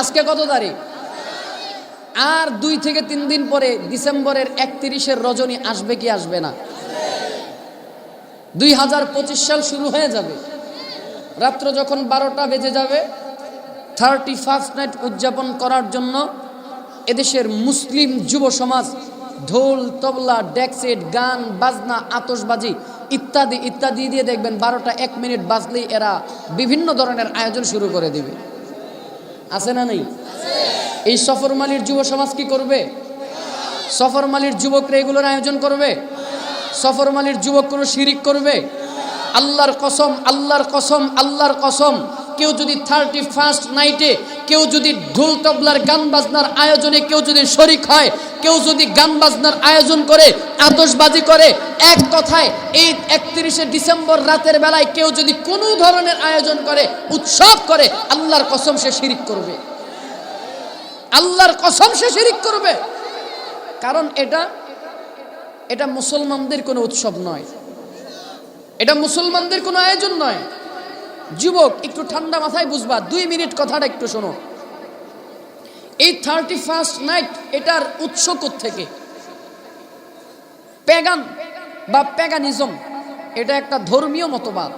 আজকে কত তারিখ? আর দুই থেকে তিন দিন পরে ডিসেম্বরের একত্রিশের রজনী আসবে কি আসবে না? দুই হাজার পঁচিশ সাল শুরু হয়ে যাবে। রাত্র যখন বারোটা বেজে যাবে থার্টি ফার্স্ট নাইট উদযাপন করার জন্য এদেশের মুসলিম যুব সমাজ ঢোল, তবলা ডেকসেট গান, বাজনা আতসবাজি ইত্যাদি ইত্যাদি দিয়ে দেখবেন বারোটা এক মিনিট বাজলেই এরা বিভিন্ন ধরনের আয়োজন শুরু করে দিবে। আছে না নেই? এই সফরমালির যুব সমাজ কি করবে? সফরমালির যুবকরা এগুলোর আয়োজন করবে? সফরমালির যুবক কোনো শিরিক করবে? আল্লাহর কসম আল্লাহর কসম আল্লাহর কসম। কেউ যদি থার্টি ফার্স্ট নাইটে কেউ যদি ঢোল তবলার, গান বাজনার আয়োজনে কেউ যদি শরিক হয়, কেউ যদি গান বাজনার আয়োজন করে, আতশবাজি করে, এক কথায় এই একত্রিশে ডিসেম্বর রাতের বেলায় কেউ যদি কোনো ধরনের আয়োজন করে, উৎসব করে, আল্লাহর কসম সে শিরিক করবে। আল্লাহর কসম সে শিরিক করবে। কারণ এটা এটা মুসলমানদের কোনো উৎসব নয়। এটা মুসলমানদের কোনো আয়োজন নয়। যুবক, একটু ঠান্ডা মাথায় বুঝবা, দুই মিনিট কথাটা একটু শোনো। এই থার্টি ফার্স্ট নাইট এটার উৎস থেকে প্যাগান বা প্যাগানিজম এটা একটা ধর্মীয় মতবাদ।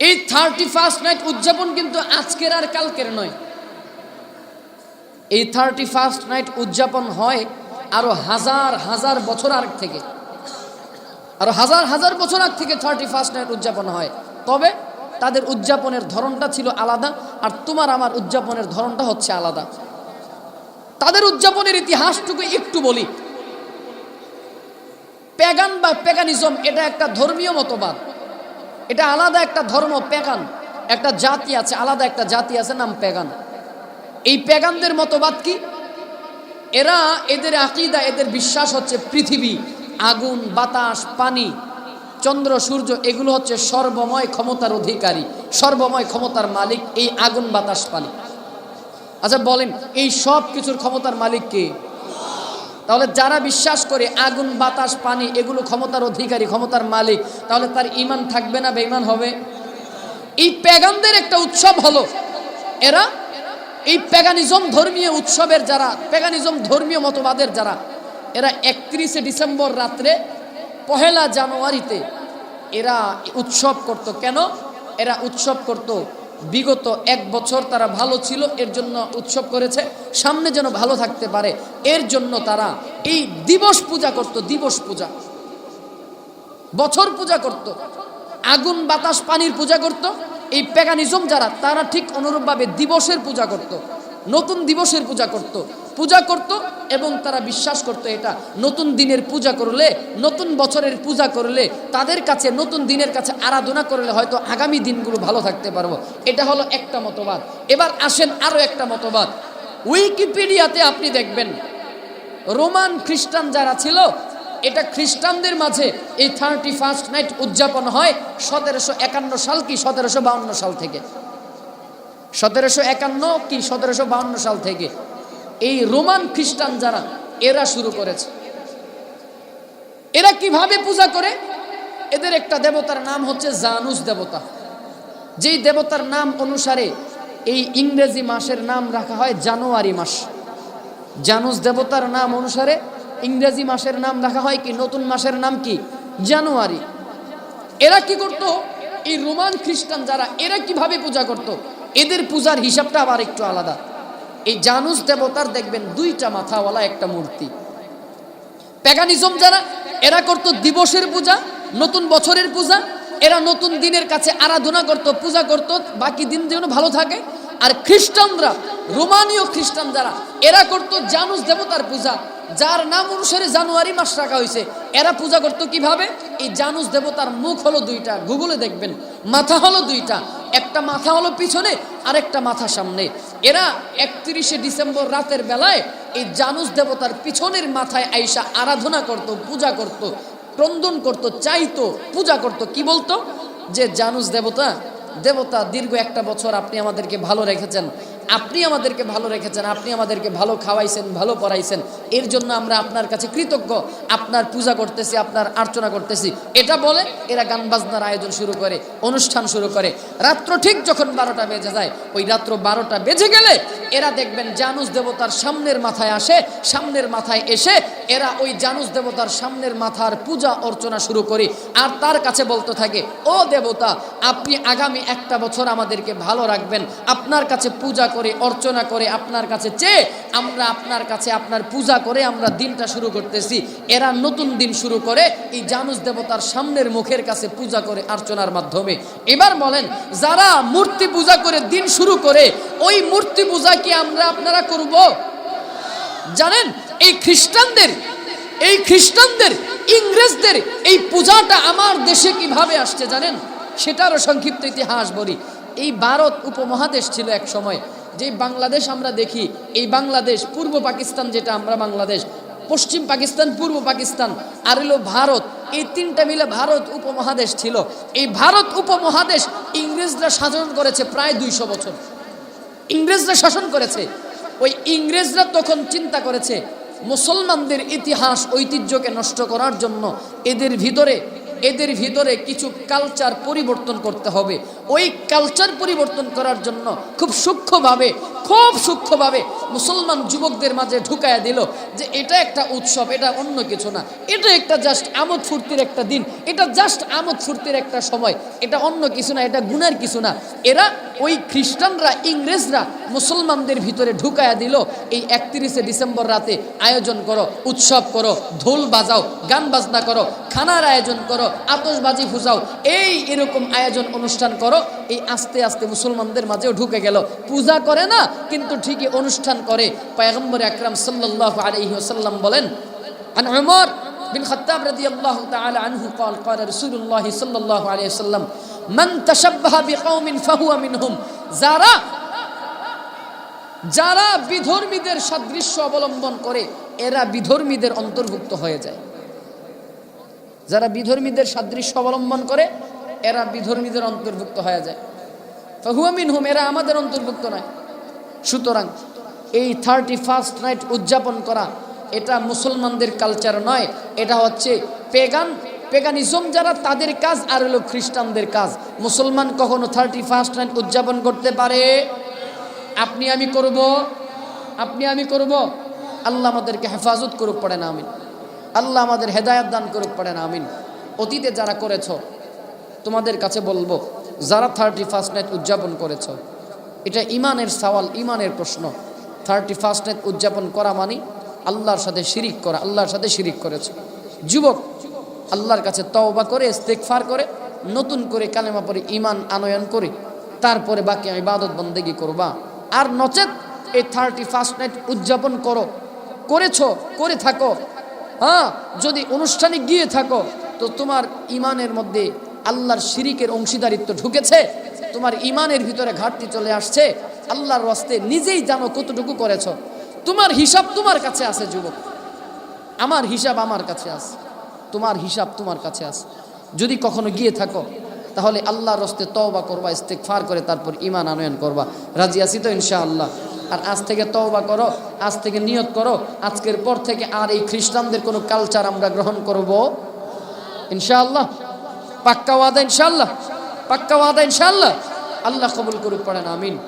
এই থার্টি ফার্স্ট নাইট উদযাপন কিন্তু আজকের আর কালকের নয়। এই থার্টি ফার্স্ট নাইট উদযাপন হয় আরও হাজার হাজার বছর আগ থেকে। আরও হাজার হাজার বছর আগ থেকে থার্টি ফার্স্ট নাইট উদযাপন হয়। তবে তাদের উদযাপনের ধরনটা ছিল আলাদা আর তোমার আমার উদযাপনের ধরনটা হচ্ছে আলাদা। তাদের উদযাপনের ইতিহাসটুকু একটু বলি। প্যাগান বা প্যাগানিজম, এটা একটা ধর্মীয় মতবাদ। এটা আলাদা একটা ধর্ম, প্যাগান। একটা জাতি আছে, আলাদা একটা জাতি আছে, নাম প্যাগান। এই প্যাগানদের মতবাদ কি? এরা এদের আকিদা, এদের বিশ্বাস হচ্ছে পৃথিবী। আগুন, বাতাস, পানি, চন্দ্র, সূর্য, এগুলো হচ্ছে সর্বময় ক্ষমতার অধিকারী, সর্বময় ক্ষমতার মালিক এই আগুন, বাতাস, পানি। আচ্ছা বলেন, এই সব কিছুর ক্ষমতার মালিক কে? তাহলে যারা বিশ্বাস করে আগুন, বাতাস, পানি, এগুলো ক্ষমতার অধিকারী, ক্ষমতার মালিক, তাহলে তার ইমান থাকবে না, বেঈমান হবে? এই প্যাগানদের একটা উৎসব হলো। এরা এই প্যাগানিজম ধর্মীয় উৎসবের যারা, প্যাগানিজম ধর্মীয় মতবাদের যারা এরা একত্রিশে ডিসেম্বর রাত্রে পহেলা জানুয়ারিতে এরা উৎসব করত। কেন? এরা উৎসব করত। বিগত এক বছর তারা ভালো ছিল, এর জন্য উৎসব করেছে। সামনে যেন ভালো থাকতে পারে, এর জন্য তারা এই দিবস পূজা করত, দিবস পূজা। বছর পূজা করত। আগুন, বাতাস, পানির পূজা করত। এই প্যাগানিজম যারা, তারা ঠিক অনুরূপভাবে দিবসের পূজা করত। নতুন দিবসের পূজা করত। পূজা করত এবং তারা বিশ্বাস করতো এটা নতুন দিনের পূজা করলে, নতুন বছরের পূজা করলে, তাদের কাছে নতুন দিনের কাছে আরাধনা করলে হয়তো আগামী দিনগুলো ভালো থাকতে পারব। এটা হলো একটা মতবাদ। এবার আসেন আরও একটা মতবাদ। উইকিপিডিয়াতে আপনি দেখবেন, রোমান খ্রিস্টান যারা ছিল, এটা খ্রিস্টানদের মাঝে এই থার্টি ফার্স্ট নাইট উদযাপন হয় সতেরোশো একান্ন সাল কি সতেরোশো বাউন্ন সাল থেকে? সতেরোশো একান্ন কি সতেরোশো বাউন্ন সাল থেকে? এই রোমান খ্রিস্টান যারা, এরা শুরু করেছে। এরা কীভাবে পূজা করে? এদের একটা দেবতার নাম হচ্ছে জানুস দেবতা। যেই দেবতার নাম অনুসারে এই ইংরেজি মাসের নাম রাখা হয় জানুয়ারি মাস। জানুস দেবতার নাম অনুসারে ইংরেজি মাসের নাম রাখা হয় কি, নতুন মাসের নাম কি? জানুয়ারি। এরা কি করত? এই রোমান খ্রিস্টান যারা, এরা কীভাবে পূজা করত? এদের পূজার হিসাবটা আবার একটু আলাদা। এই জানুস দেবতার দেখবেন দুইটা মাথাওয়ালা, একটা মূর্তি। প্যাগানিজম যারা, এরা করত দিবসের পূজা, নতুন বছরের পূজা, এরা নতুন দিনের কাছে আরাধনা করত, পূজা করত, বাকি দিন যেন ভালো থাকে। আর খ্রিস্টানরা, রোমানীয় খ্রিস্টান যারা, এরা করত জানুস দেবতার পূজা, যার নাম অনুসারে জানুয়ারি মাস রাখা হয়েছে। এরা পূজা করতো কীভাবে? এই জানুস দেবতার মুখ হলো দুইটা, গুগলে দেখবেন, মাথা হলো দুইটা একটা মাথা হলো পিছনে, আরেকটা মাথা সামনে। এরা একত্রিশে ডিসেম্বর রাতের বেলায় এই জানুস দেবতার পিছনের মাথায় আইসা আরাধনা করত, পূজা করত, ক্রন্দন করত, চাইত, পূজা করত। কি বলতো? যে জানুস দেবতা দেবতা দীর্ঘ একটা বছর আপনি আমাদেরকে ভালো রেখেছেন। আপনি আমাদেরকে ভালো রেখেছেন, আপনি আমাদেরকে ভালো খাওয়াইছেন, ভালো পড়াইছেন, এর জন্য আমরা আপনার কাছে কৃতজ্ঞ। আপনার পূজা করতেছি, আপনার আর্চনা করতেছি। এটা বলে এরা গান বাজনার আয়োজন শুরু করে, অনুষ্ঠান শুরু করে। রাত্র ঠিক যখন বারোটা বেজে যায়, ওই রাত্র বারোটা বেজে গেলে এরা দেখবেন জানুস দেবতার সামনের মাথায় আসে, সামনের মাথায় এসে এরা ওই জানুস দেবতার সামনের মাথার পূজা অর্চনা শুরু করে। আর তার কাছে বলতে থাকে, ও দেবতা, আপনি আগামী একটা বছর আমাদেরকে ভালো রাখবেন। আপনার কাছে পূজা করে, অর্চনা করে আপনার কাছে চেয়ে আমরা আপনার কাছে আপনার পূজা করে আমরা দিনটা শুরু করতেছি। এরা নতুন দিন শুরু করে, এই জানুস দেবতার সামনের মুখের কাছে পূজা করে অর্চনার মাধ্যমে। এবার বলেন, যারা মূর্তি পূজা করে দিন শুরু করে, ওই মূর্তি পূজা কি আমরা আপনারা করব? জানেন, এই খ্রিস্টানদের এই খ্রিস্টানদের, ইংরেজদের এই পূজাটা আমার দেশে কীভাবে আসছে জানেন? সেটারও সংক্ষিপ্ত ইতিহাস বলি। এই ভারত উপমহাদেশ ছিল এক সময় যে বাংলাদেশ আমরা দেখি, এই বাংলাদেশ, পূর্ব পাকিস্তান যেটা আমরা বাংলাদেশ, পশ্চিম পাকিস্তান, পূর্ব পাকিস্তান, আর হলো ভারত, এই তিনটা মিলে ভারত উপমহাদেশ ছিল। এই ভারত উপমহাদেশ ইংরেজরা শাসন করেছে প্রায় দুইশো বছর। ইংরেজরা শাসন করেছে। ওই ইংরেজরা তখন চিন্তা করেছে, মুসলমানদের ইতিহাস ঐতিহ্যকে নষ্ট করার জন্য এদের ভিতরে এদের ভিতরে কিছু কালচার পরিবর্তন করতে হবে। ওই কালচার পরিবর্তন করার জন্য খুব সূক্ষ্মভাবে খুব সূক্ষ্মভাবে মুসলমান যুবকদের মাঝে ঢুকায়া দিল যে এটা একটা উৎসব, এটা অন্য কিছু না। এটা একটা জাস্ট আমোদ ফুর্তির একটা দিন, এটা জাস্ট আমোদ ফুর্তির একটা সময়। এটা অন্য কিছু না, এটা গুণের কিছু না। এরা ওই খ্রিস্টানরা, ইংরেজরা মুসলমানদের ভিতরে ঢুকায়া দিল, এই একত্রিশে ডিসেম্বর রাতে আয়োজন করো, উৎসব করো, ঢোল বাজাও, গান বাজনা করো, খানার আয়োজন করো আতসবাজি ফুজাও এই এরকম আয়োজন অনুষ্ঠান করো, এই আস্তে আস্তে মুসলমানদের মাঝেও ঢুকে গেল। পূজা করে না, কিন্তু ঠিকই অনুষ্ঠান করে। পয়গম্বর আকরাম সাল্লাহ আলহি ওসাল্লাম বলেন عن عمر بن خطاب رضي الله تعالى عنه قال قال رسول الله صلى الله عليه وسلم من تشبه بقوم فهو منهم যারা যারা বিধর্মীদের সাদৃশ্য অবলম্বন করে এরা বিধর্মীদের অন্তর্ভুক্ত হয়ে যায় যারা বিধর্মীদের সাদৃশ্য অবলম্বন করে এরা বিধর্মীদের অন্তর্ভুক্ত হয়ে যায় হুয়ামিন হুম এরা আমাদের অন্তর্ভুক্ত নয় সুতরাং এই থার্টি ফার্স্ট নাইট উদযাপন করা এটা মুসলমানদের কালচার নয়, এটা হচ্ছে পেগান পেগানিজম যারা তাদের কাজ আর হলো খ্রিস্টানদের কাজ। মুসলমান কখনো থার্টি ফার্স্ট নাইট উদযাপন করতে পারে? আপনি আমি করব? আপনি আমি করব? আল্লাহ আমাদেরকে হেফাজত করুক, পড়ে না, আমিন। আল্লাহ আমাদের হেদায়ত দান করুক, পড়ে না, আমিন। অতীতে যারা করেছ, তোমাদের কাছে বলব, যারা থার্টি ফার্স্ট নাইট উদযাপন করেছ, এটা ইমানের সওয়াল, ইমানের প্রশ্ন। থার্টি ফার্স্ট নাইট উদযাপন করা মানে আল্লাহর সাথে শিরিক করা, আল্লাহর সাথে শিরিক করেছে। যুবক, আল্লাহর কাছে তওবা করে ইস্তেকফার করে, নতুন করে কালেমা পরে ইমান আনয়ন করে, তারপরে বাকি ইবাদত বন্দেগি করবা। আর নচেত এই থার্টি ফার্স্ট নাইট উদযাপন করো। করেছ, করে থাকো। হ্যাঁ যদি অনুষ্ঠানে গিয়ে থাকো, তো তোমার ইমানের মধ্যে আল্লাহর শিরিকের অংশীদারিত্ব ঢুকেছে। তোমার ইমানের ভিতরে ঘাটতি চলে আসছে। আল্লাহর রস্তে নিজেই জানো কতটুকু করেছ। তোমার হিসাব তোমার কাছে আছে, যুবক। আমার হিসাব আমার কাছে আছে। তোমার হিসাব তোমার কাছে আছে। যদি কখনো গিয়ে থাকো, তাহলে আল্লাহর রস্তে তওবা করবা ইস্তেকফার করে তারপর ইমান আনয়ন করবা। রাজি আছি তো, ইনশাআল্লাহ? আর আজ থেকে তওবা করো, আজ থেকে নিয়ত করো, আজকের পর থেকে আর এই খ্রিস্টানদের কোনো কালচার আমরা গ্রহণ করব? ইনশাআল্লাহ? পাক্কা ওয়াদা, ইনশাআল্লাহ? পাক্কা ওয়াদা, ইনশাআল্লাহ? আল্লাহ কবুল করুক, পড়েন, আমিন।